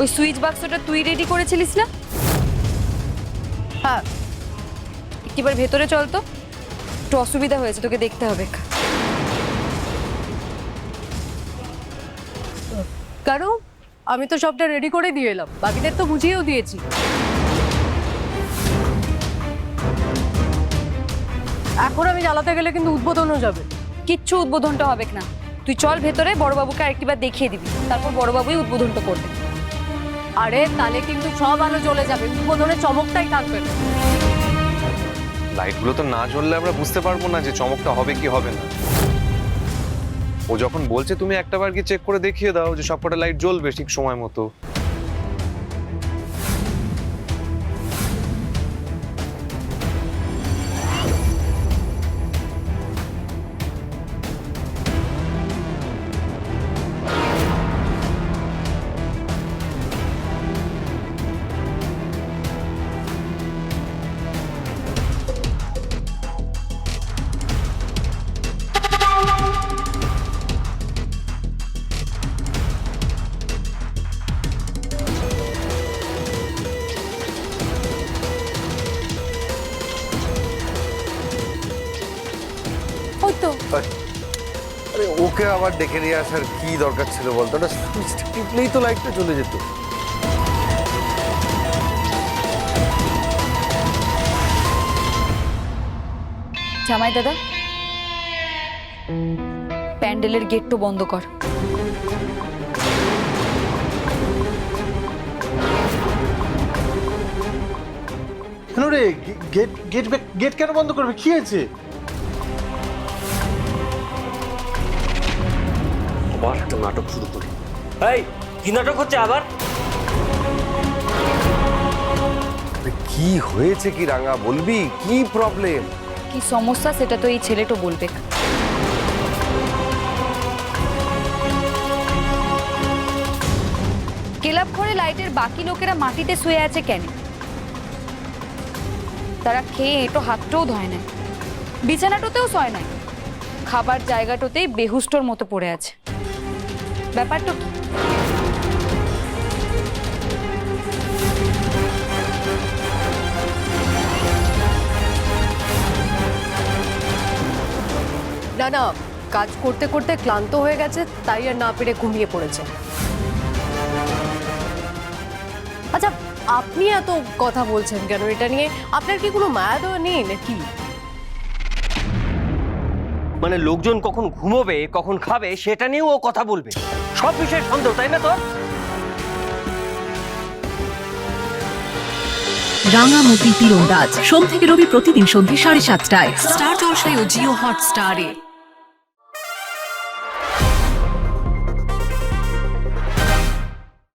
ওই সুইচ বাক্সটা তুই রেডি করেছিলিস না? হ্যাঁ। একটিবার ভেতরে চল তো। একটু অসুবিধা হয়েছে, তোকে দেখতে হবে। কেন আমি তো সবটা রেডি করে দিয়ে এলাম। বাকিদের তো বুঝিয়েও দিয়েছি। এখন আমি জ্বালাতে গেলে কিন্তু উদ্বোধনও যাবে। কিচ্ছু উদ্বোধনটা হবে না। তুই চল ভেতরে, বড়বাবুকে আরেকটিবার দেখিয়ে দিবি। তারপর বড়বাবুই উদ্বোধনটা করবে। আরে, তাহলে কিন্তু সব আলো জ্বলে যাবে। উদ্বোধনের চমকটাই থাকবে। লাইটগুলো তো না জ্বললে আমরা বুঝতে পারব না যে চমকটা হবে কি হবে না। ও যখন বলছে, তুমি একটা বার কি চেক করে দেখিয়ে দাও যে সবকটা লাইট জ্বলবে ঠিক সময় মতো। আরে ওকে আবার ডেকে নিয়ে আসার কি দরকার ছিল বলতো? ওটা সুইচটা টিপলেই তো লাইটটা চলে যেত। জামাই দাদা প্যান্ডেলের গেটটা বন্ধ কর। কেন রে? গেট গেট গেট কেন বন্ধ করবে? কি হয়েছে? আবার একটা নাটক শুরু করি। এই কি নাটক হচ্ছে আবার? কি হয়েছে কি রাঙা বলবি? কি প্রবলেম কি সমস্যা সেটা তো এই ছেলেটা বলবে। ক্লাব ঘরে লাইটের বাকি লোকেরা মাটিতে শুয়ে আছে কেন? তারা খেয়ে এটো হাতটাও ধয় না বিছানাটাতেও শয় নাই। খাবার জায়গাটাতেই বেহুষ্টর মতো পড়ে আছে। ব্যাপারটা কি? না না, কাজ করতে করতে ক্লান্ত হয়ে গেছে, তাই আর না পেরে ঘুমিয়ে পড়েছে। আচ্ছা আপনি এত কথা বলছেন কেন এটা নিয়ে? আপনার কি কোনো মায়া দেওয়া নেই নাকি? মানে লোকজন কখন ঘুমোবে, কখন খাবে, সেটা নিয়েও ও কথা বলবে। সব বিষয়ে সন্দেহ, তাই না তোর রাঙামতি তীরন্দাজ। সোম থেকে রবি প্রতিদিন সন্ধ্যে সাড়ে সাতটায়। স্টার জলসায় ও জিও হটস্টারে।